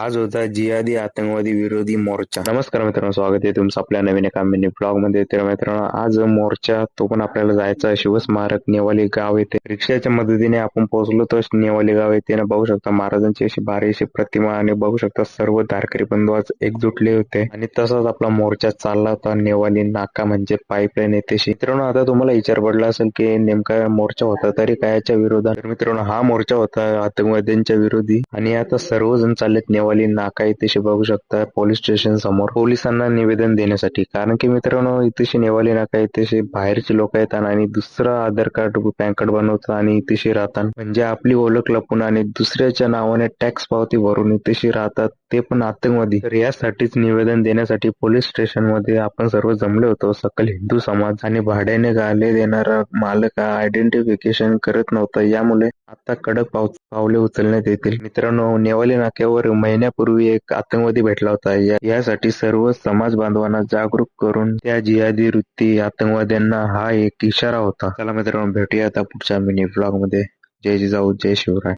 आज होता जिहादी आतंकवादी विरोधी मोर्चा. नमस्कार मित्रांनो स्वागत आहे तुमचं आपल्या नवीन एका मिनी ब्लॉगमध्ये. तर मित्रांनो आज मोर्चा तो पण आपल्याला जायचा शिवस्मारक नेवाली गाव येथे. रिक्षाच्या मदतीने आपण पोहोचलो तर नेवाली गाव येथे. ना बघू शकता महाराजांची अशी भारी अशी प्रतिमा आणि बघू शकता सर्व धारकरी बंधू आज एकजुटले होते. आणि तसाच आपला मोर्चा चालला होता. नेवाली नाका म्हणजे पाईपलाईन येते मित्रांनो आता तुम्हाला विचार पडला असेल की नेमका मोर्चा होता तरी कायच्या विरोधात? तर मित्रांनो हा मोर्चा होता आतंकवाद्यांच्या विरोधी. आणि आता सर्वजण चाललेत नेवाली नाका इथेशी बघू शकता पोलीस स्टेशन समोर. पोलिसांना निवेदन देण्यासाठी. कारण की मित्रांनो इथेशी नेवाली नाका इथेशी बाहेरची लोक येतात आणि दुसरं आधार कार्ड पॅन कार्ड बनवतात आणि इथेशी राहतात. म्हणजे आपली ओळख लपून आणि दुसऱ्याच्या नावाने टॅक्स पावती भरून इथेशी राहतात. ते पण आतंकवादी. तर यासाठीच निवेदन देण्यासाठी पोलीस स्टेशनमध्ये आपण सर्व जमले होतो. सकल हिंदू समाज आणि भाड्याने गाले देणारा मालक आयडेंटिफिकेशन करत नव्हता. यामुळे आता कडक पाव पावले उचलण्यात येतील. मित्रांनो नेवाली नाक्यावर महिन्यापूर्वी एक आतंकवादी भेटला होता. यासाठी सर्व समाज बांधवांना जागरूक करून त्या जिहादी वृत्ती आतंकवाद्यांना हा एक इशारा होता. चला मित्रांनो भेटूया आता पुढच्या मिनी ब्लॉगमध्ये. जय जिजाऊ जय शिवराय.